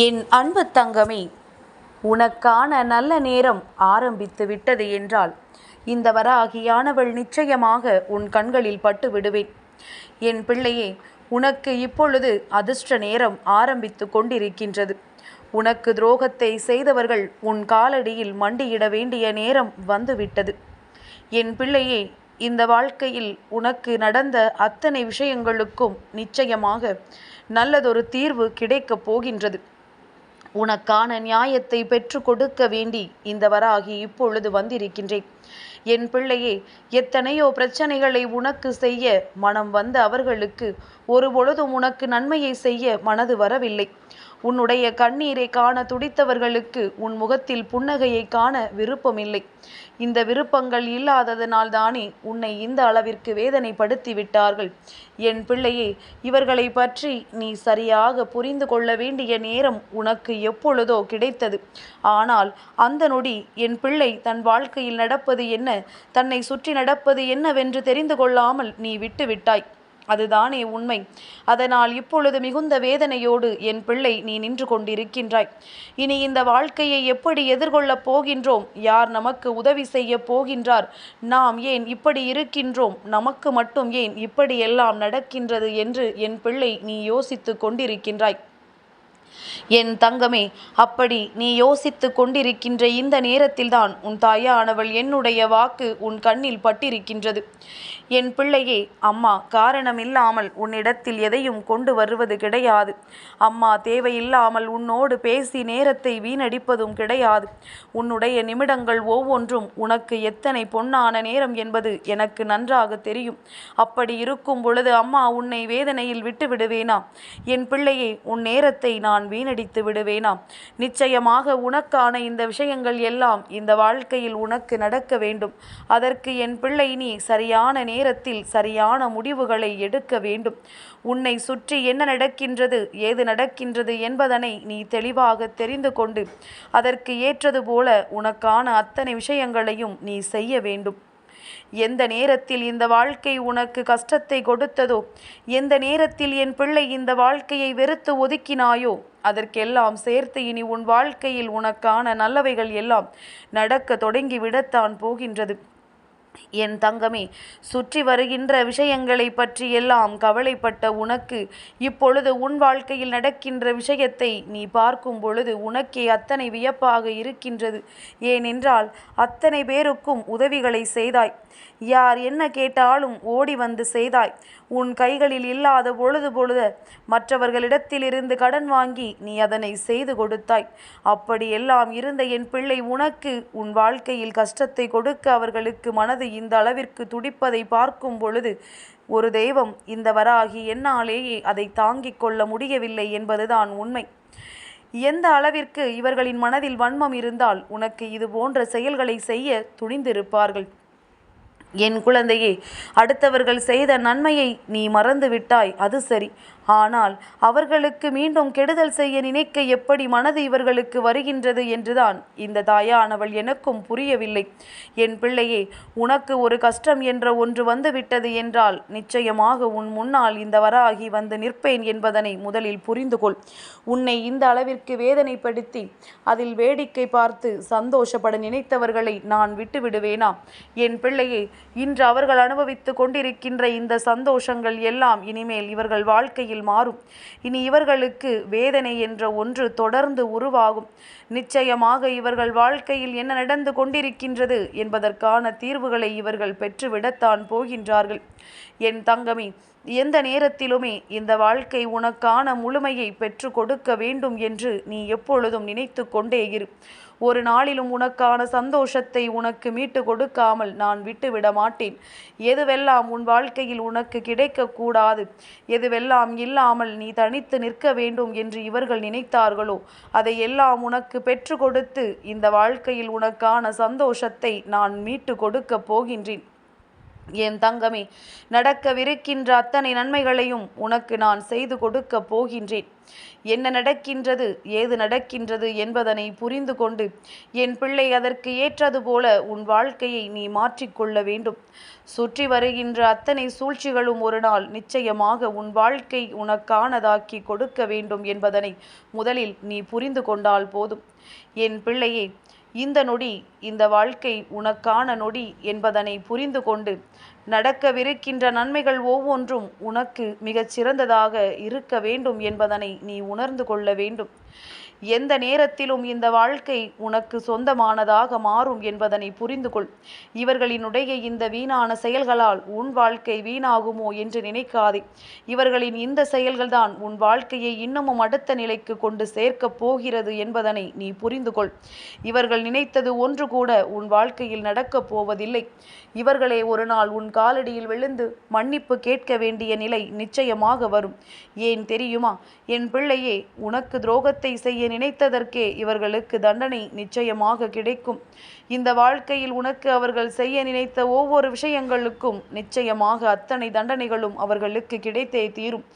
என் அன்பு தங்கமே உனக்கான நல்ல நேரம் ஆரம்பித்து விட்டது என்றால் இந்த வராகியானவள் நிச்சயமாக உன் கண்களில் பட்டு விடுவேன். என் பிள்ளையே உனக்கு இப்பொழுது அதிர்ஷ்ட நேரம் ஆரம்பித்து கொண்டிருக்கின்றது. உனக்கு துரோகத்தை செய்தவர்கள் உன் காலடியில் மண்டியிட வேண்டிய நேரம் வந்துவிட்டது. என் பிள்ளையே இந்த வாழ்க்கையில் உனக்கு நடந்த அத்தனை விஷயங்களுக்கும் நிச்சயமாக நல்லதொரு தீர்வு கிடைக்கப் போகின்றது. உனக்கான நியாயத்தை பெற்று கொடுக்க வேண்டி இந்த வராகி இப்பொழுது வந்திருக்கின்றேன். என் பிள்ளையே எத்தனையோ பிரச்சனைகளை உனக்கு செய்ய மனம் வந்த அவர்களுக்கு ஒரு பொழுதும் உனக்கு நன்மையை செய்ய மனது வரவில்லை. உன்னுடைய கண்ணீரை காண துடித்தவர்களுக்கு உன் முகத்தில் புன்னகையை காண விருப்பமில்லை. இந்த விருப்பங்கள் இல்லாததனால்தானே உன்னை இந்த அளவிற்கு வேதனைப்படுத்தி விட்டார்கள் என் பிள்ளையே இவர்களை பற்றி நீ சரியாக புரிந்து கொள்ள வேண்டிய நேரம் உனக்கு எப்பொழுதோ கிடைத்தது. ஆனால் அந்த நொடி என் பிள்ளை தன் வாழ்க்கையில் நடப்பது என்ன தன்னை சுற்றி நடப்பது என்னவென்று தெரிந்து கொள்ளாமல் நீ விட்டுவிட்டாய். அதுதானே உண்மை. அதனால் இப்பொழுது மிகுந்த வேதனையோடு என் பிள்ளை நீ நின்று கொண்டிருக்கின்றாய். இனி இந்த வாழ்க்கையை எப்படி எதிர்கொள்ளப் போகின்றோம்? யார் நமக்கு உதவி செய்ய போகின்றார்? நாம் ஏன் இப்படி இருக்கின்றோம்? நமக்கு மட்டும் ஏன் இப்படி எல்லாம் நடக்கின்றது என்று என் பிள்ளை நீ யோசித்து கொண்டிருக்கின்றாய். என் தங்கமே அப்படி நீ யோசித்து கொண்டிருக்கின்ற இந்த நேரத்தில்தான் உன் தாயானவள் என்னுடைய வாக்கு உன் கண்ணில் பட்டிருக்கின்றது. என் பிள்ளையே அம்மா காரணமில்லாமல் உன்னிடத்தில் எதையும் கொண்டு வருவது கிடையாது. அம்மா தேவையில்லாமல் உன்னோடு பேசி நேரத்தை வீணடிப்பதும் கிடையாது. உன்னுடைய நிமிடங்கள் ஒவ்வொன்றும் உனக்கு எத்தனை பொன்னான நேரம் என்பது எனக்கு நன்றாக தெரியும். அப்படி இருக்கும் பொழுது அம்மா உன்னை வேதனையில் விட்டு விடுவேனா என் பிள்ளையே உன் நேரத்தை நான் வீணடித்து விடுவேனா? நிச்சயமாக உனக்கான இந்த விஷயங்கள் எல்லாம் இந்த வாழ்க்கையில் உனக்கு நடக்க வேண்டும். அதற்கு என் பிள்ளை நீ சரியான நேரத்தில் சரியான முடிவுகளை எடுக்க வேண்டும். உன்னை சுற்றி என்ன நடக்கின்றது ஏது நடக்கின்றது என்பதனை நீ தெளிவாக தெரிந்து கொண்டு அதற்கு ஏற்றது போல உனக்கான அத்தனை விஷயங்களையும் நீ செய்ய வேண்டும். எந்த நேரத்தில் இந்த வாழ்க்கை உனக்கு கஷ்டத்தை கொடுத்ததோ? எந்த நேரத்தில் என் பிள்ளை இந்த வாழ்க்கையை வெறுத்து ஒதுக்கினாயோ? அதற்கெல்லாம் சேர்த்து இனி உன் வாழ்க்கையில் உனக்கான நல்லவைகள் எல்லாம் நடக்க தொடங்கிவிடத்தான் போகின்றது. என் தங்கமே சுற்றி வருகின்ற விஷயங்களை பற்றி எல்லாம் கவலைப்பட்ட உனக்கு இப்பொழுது உன் வாழ்க்கையில் நடக்கின்ற விஷயத்தை நீ பார்க்கும் பொழுது உனக்கே அத்தனை வியப்பாக இருக்கின்றது. ஏனென்றால் அத்தனை பேருக்கும் உதவிகளை செய்தாய். யார் என்ன கேட்டாலும் ஓடி வந்து செய்தாய். உன் கைகளில் இல்லாத பொழுது பொழுது மற்றவர்களிடத்திலிருந்து கடன் வாங்கி நீ அதனை செய்து கொடுத்தாய். அப்படியெல்லாம் இருந்த என் பிள்ளை உனக்கு உன் வாழ்க்கையில் கஷ்டத்தை கொடுக்க அவர்களுக்கு மனது இந்த அளவிற்கு துடிப்பதை பார்க்கும் பொழுது ஒரு தெய்வம் இந்த வராகி என்னாலேயே அதை தாங்கிக் கொள்ள முடியவில்லை என்பதுதான் உண்மை. எந்த அளவிற்கு இவர்களின் மனதில் வன்மம் இருந்தால் உனக்கு இது போன்ற செயல்களை செய்ய துணிந்திருப்பார்கள். என் குழந்தையே அடுத்தவர்கள் செய்த நன்மையை நீ மறந்து விட்டாய் அது சரி. ஆனால் அவர்களுக்கு மீண்டும் கெடுதல் செய்ய நினைக்க எப்படி மனது இவர்களுக்கு வருகின்றது என்றுதான் இந்த தாயானவள் எனக்கும் புரியவில்லை. என் பிள்ளையே உனக்கு ஒரு கஷ்டம் என்ற ஒன்று வந்துவிட்டது என்றால் நிச்சயமாக உன் முன்னால் இந்த வராகி வந்து நிற்பேன் என்பதனை முதலில் புரிந்து கொள் உன்னை இந்த அளவிற்கு வேதனைப்படுத்தி அதில் வேடிக்கை பார்த்து சந்தோஷப்பட நினைத்தவர்களை நான் விட்டுவிடுவேனா? என் பிள்ளையே இன்று அவர்கள் அனுபவித்து கொண்டிருக்கின்ற இந்த சந்தோஷங்கள் எல்லாம் இனிமேல் இவர்கள் வாழ்க்கையில் மாறும். இனி இவர்களுக்கு வேதனை என்ற ஒன்று தொடர்ந்து உருவாகும். நிச்சயமாக இவர்கள் வாழ்க்கையில் என்ன நடந்து கொண்டிருக்கின்றது என்பதற்கான தீர்வுகளை இவர்கள் பெற்றுவிடத்தான் போகின்றார்கள். என் தங்கமே எந்த நேரத்திலுமே இந்த வாழ்க்கை உனக்கான முழுமையை பெற்று கொடுக்க வேண்டும் என்று நீ எப்பொழுதும் நினைத்து கொண்டே இரு. ஒரு நாளிலும் உனக்கான சந்தோஷத்தை உனக்கு மீட்டு கொடுக்காமல் நான் விட்டுவிட மாட்டேன். எதுவெல்லாம் உன் வாழ்க்கையில் உனக்கு கிடைக்கக்கூடாது? எதுவெல்லாம் இல்லாமல் நீ தனித்து நிற்க வேண்டும் என்று இவர்கள் நினைத்தார்களோ? அதை எல்லாம் உனக்கு பெற்று கொடுத்து இந்த வாழ்க்கையில் உனக்கான சந்தோஷத்தை நான் மீட்டு கொடுக்கப் போகின்றேன். என் தங்கமே நடக்கவிருக்கின்ற அத்தனை நன்மைகளையும் உனக்கு நான் செய்து கொடுக்கப் போகின்றேன். என்ன நடக்கின்றது ஏது நடக்கின்றது என்பதனை புரிந்து கொண்டு என் பிள்ளை அதற்கு ஏற்றது போல உன் வாழ்க்கையை நீ மாற்றிக்கொள்ள வேண்டும். சுற்றி வருகின்ற அத்தனை சூழ்ச்சிகளும் ஒரு நாள் நிச்சயமாக உன் வாழ்க்கை உனக்கானதாக்கி கொடுக்க வேண்டும் என்பதனை முதலில் நீ புரிந்து கொண்டால் போதும். என் பிள்ளையே இந்த நொடி இந்த வாழ்க்கை உனக்கான நொடி என்பதனை புரிந்து கொண்டு நடக்கவிருக்கின்ற நன்மைகள் ஒவ்வொன்றும் உனக்கு மிகச் சிறந்ததாக இருக்க வேண்டும் என்பதனை நீ உணர்ந்து கொள்ள வேண்டும். எந்த நேரத்திலும் இந்த வாழ்க்கை உனக்கு சொந்தமானதாக மாறும் என்பதனை புரிந்து கொள் இவர்களினுடைய இந்த வீணான செயல்களால் உன் வாழ்க்கை வீணாகுமோ என்று நினைக்காதே. இவர்களின் இந்த செயல்கள்தான் உன் வாழ்க்கையை இன்னமும் அடுத்த நிலைக்கு கொண்டு சேர்க்கப் போகிறது என்பதனை நீ புரிந்து கொள் இவர்கள் நினைத்தது ஒன்று கூட உன் வாழ்க்கையில் நடக்கப் போவதில்லை. இவர்களே ஒரு நாள் உன் காலடியில் விழுந்து மன்னிப்பு கேட்க வேண்டிய நிலை நிச்சயமாக வரும். ஏன் தெரியுமா? என் பிள்ளையே உனக்கு துரோகத்தை செய்ய நினைத்ததற்கே இவர்களுக்கு தண்டனை நிச்சயமாக கிடைக்கும். இந்த வாழ்க்கையில் உனக்கு அவர்கள் செய்ய நினைத்த ஒவ்வொரு விஷயங்களுக்கும் நிச்சயமாக அத்தனை தண்டனைகளும் அவர்களுக்கு கிடைத்தே தீரும்.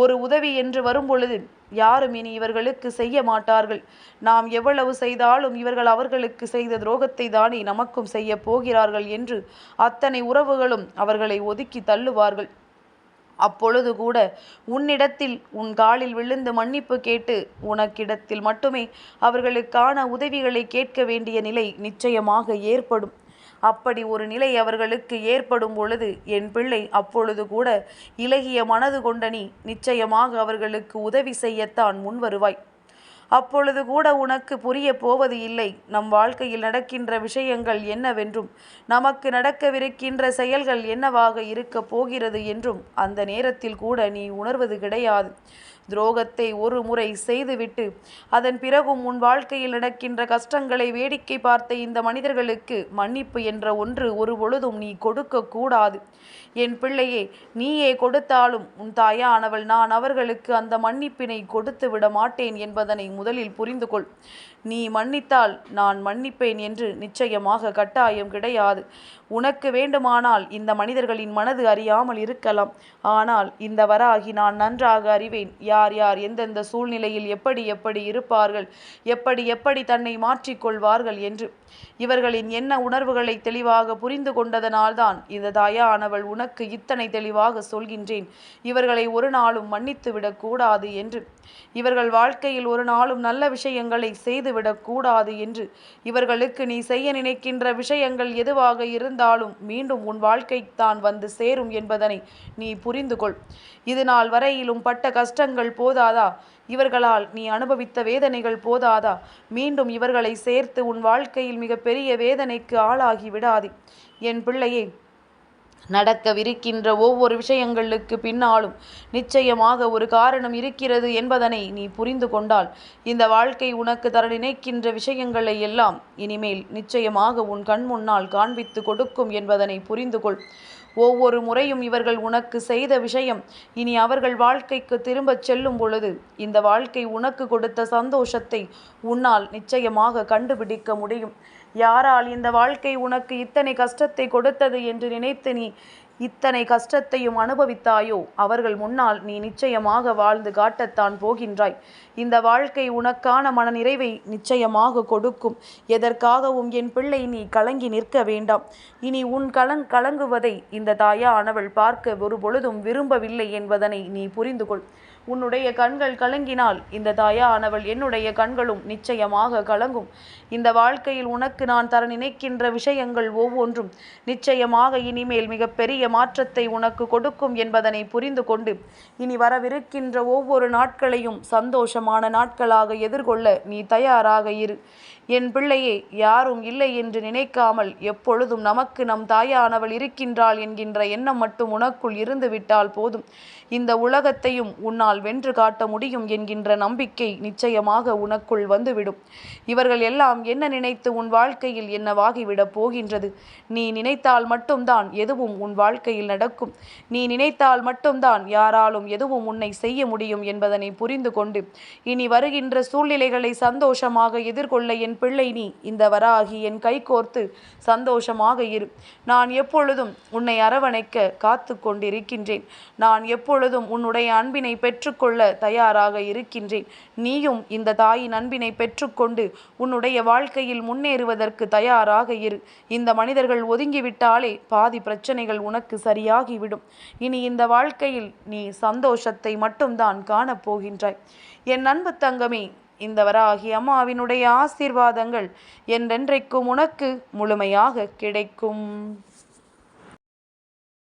ஒரு உதவி என்று வரும்பொழுது யாரும் இனி இவர்களுக்கு செய்ய மாட்டார்கள். நாம் எவ்வளவு செய்தாலும் இவர்கள் அவர்களுக்கு செய்த துரோகத்தை தானே நமக்கும் செய்ய போகிறார்கள் என்று அத்தனை உறவுகளும் அவர்களை ஒதுக்கி தள்ளுவார்கள். அப்பொழுது கூட உன்னிடத்தில் உன் காலில் விழுந்து மன்னிப்பு கேட்டு உனக்கிடத்தில் மட்டுமே அவர்களுக்கான உதவிகளை கேட்க வேண்டிய நிலை நிச்சயமாக ஏற்படும். அப்படி ஒரு நிலை அவர்களுக்கு ஏற்படும் பொழுது என் பிள்ளை அப்பொழுது கூட இலகிய மனது கொண்ட நீ நிச்சயமாக அவர்களுக்கு உதவி செய்யத்தான் முன் வருவாய் அப்பொழுது கூட உனக்கு புரிய போவது இல்லை. நம் வாழ்க்கையில் நடக்கின்ற விஷயங்கள் என்னவென்றும் நமக்கு நடக்கவிருக்கின்ற செயல்கள் என்னவாக இருக்கப் போகிறது என்றும் அந்த நேரத்தில் கூட நீ உணர்வது கிடையாது. துரோகத்தை ஒரு முறை செய்துவிட்டு அதன் பிறகும் உன் வாழ்க்கையில் நடக்கின்ற கஷ்டங்களை வேடிக்கை பார்த்த இந்த மனிதர்களுக்கு மன்னிப்பு என்ற ஒன்று ஒரு பொழுதும் நீ கொடுக்க கூடாது. என் பிள்ளையே நீயே கொடுத்தாலும் உன் தாயானவள் நான் அவர்களுக்கு அந்த மன்னிப்பினை கொடுத்து விட மாட்டேன் என்பதனை முதலில் புரிந்து கொள் நீ மன்னித்தால் நான் மன்னிப்பேன் என்று நிச்சயமாக கட்டாயம் கிடையாது. உனக்கு வேண்டுமானால் இந்த மனிதர்களின் மனது அறியாமல் இருக்கலாம். ஆனால் இந்த வராகி நான் நன்றாக அறிவேன். யார் யார் எந்தெந்த சூழ்நிலையில் எப்படி எப்படி இருப்பார்கள் எப்படி எப்படி தன்னை மாற்றிக்கொள்வார்கள் என்று. இவர்களின் என்ன உணர்வுகளை தெளிவாக புரிந்து கொண்டதனால்தான் இந்த தாயானவள் உனக்கு இத்தனை தெளிவாக சொல்கின்றேன். இவர்களை ஒரு நாளும் மன்னித்து விடக்கூடாது என்று. இவர்கள் வாழ்க்கையில் ஒரு நாள் நாளும் நல்ல விஷயங்களை செய்துவிடக் கூடாது என்று. இவர்களுக்கு நீ செய்ய நினைக்கின்ற விஷயங்கள் எதுவாக இருந்தாலும் மீண்டும் உன் வாழ்க்கைத்தான் வந்து சேரும் என்பதனை நீ புரிந்து கொள் இது நாள் வரையிலும் பட்ட கஷ்டங்கள் போதாதா? இவர்களால் நீ அனுபவித்த வேதனைகள் போதாதா? மீண்டும் இவர்களை சேர்த்து உன் வாழ்க்கையில் மிக பெரிய வேதனைக்கு ஆளாகி விடாதே. என் பிள்ளையே நடக்கவிருக்கின்ற ஒவ்வொரு விஷயங்களுக்கு பின்னாலும் நிச்சயமாக ஒரு காரணம் இருக்கிறது என்பதனை நீ புரிந்து கொண்டால். இந்த வாழ்க்கை உனக்கு தர நினைக்கின்ற விஷயங்களை எல்லாம் இனிமேல் நிச்சயமாக உன் கண் முன்னால் காண்பித்து கொடுக்கும் என்பதனை புரிந்து கொள். ஒவ்வொரு முறையும் இவர்கள் உனக்கு செய்த விஷயம் இனி அவர்கள் வாழ்க்கைக்கு திரும்பச் செல்லும் பொழுது இந்த வாழ்க்கை உனக்கு கொடுத்த சந்தோஷத்தை உன்னால் நிச்சயமாக கண்டுபிடிக்க முடியும். யாரால் இந்த வாழ்க்கை உனக்கு இத்தனை கஷ்டத்தை கொடுத்தது என்று நினைத்து நீ இத்தனை கஷ்டத்தையும் அனுபவித்தாயோ? அவர்கள் முன்னால் நீ நிச்சயமாக வாழ்ந்து காட்டத்தான் போகின்றாய். இந்த வாழ்க்கை உனக்கான மனநிறைவை நிச்சயமாக கொடுக்கும். எதற்காகவும் என் பிள்ளை நீ கலங்கி நிற்க வேண்டாம். இனி உன் கலங் கலங்குவதை இந்த தாயானவள் பார்க்க ஒரு பொழுதும் விரும்பவில்லை என்பதனை நீ புரிந்து கொள் உன்னுடைய கண்கள் கலங்கினால் இந்த தாயானவள் என்னுடைய கண்களும் நிச்சயமாக கலங்கும். இந்த வாழ்க்கையில் உனக்கு நான் தர நினைக்கின்ற விஷயங்கள் ஒவ்வொன்றும் நிச்சயமாக இனிமேல் மிகப்பெரிய மாற்றத்தை உனக்கு கொடுக்கும் என்பதனை புரிந்து கொண்டு இனி வரவிருக்கின்ற ஒவ்வொரு நாட்களையும் சந்தோஷமான நாட்களாக எதிர்கொள்ள நீ தயாராக இரு. என் பிள்ளையே யாரும் இல்லை என்று நினைக்காமல் எப்பொழுதும் நமக்கு நம் தாயானவள் இருக்கின்றாள் என்கின்ற எண்ணம் மட்டும் உனக்குள் இருந்து விட்டால் போதும். இந்த உலகத்தையும் உன்னால் வென்று காட்ட முடியும் என்கின்ற நம்பிக்கை நிச்சயமாக உனக்குள் வந்துவிடும். இவர்கள் எல்லாம் என்ன நினைத்து உன் வாழ்க்கையில் என்னவாகிவிடப் போகின்றது? நீ நினைத்தால் மட்டும்தான் எதுவும் உன் வாழ்க்கையில் நடக்கும். நீ நினைத்தால் மட்டும்தான் யாராலும் எதுவும் உன்னை செய்ய முடியும் என்பதனை புரிந்து கொண்டு இனி வருகின்ற சூழ்நிலைகளை சந்தோஷமாக எதிர்கொள்ள என் பிள்ளை நீ இந்த வராகி என் கைகோர்த்து சந்தோஷமாக இரு. நான் எப்பொழுதும் உன்னை அரவணைக்க காத்து கொண்டிருக்கின்றேன். நான் எப்பொழுதும் உன்னுடைய அன்பினை பெற்றுக்கொள்ள தயாராக இருக்கின்றேன். நீயும் இந்த தாயின் அன்பினை பெற்றுக்கொண்டு உன்னுடைய வாழ்க்கையில் முன்னேறுவதற்கு தயாராக இரு. இந்த மனிதர்கள் ஒதுங்கிவிட்டாலே பாதி பிரச்சனைகள் உனக்கு சரியாகிவிடும். இனி இந்த வாழ்க்கையில் நீ சந்தோஷத்தை மட்டும்தான் காணப்போகின்றாய் என் அன்பு தங்கமே இந்த வராகி அம்மாவினுடைய ஆசீர்வாதங்கள் என்றென்றைக்கும் உனக்கு முழுமையாக கிடைக்கும்.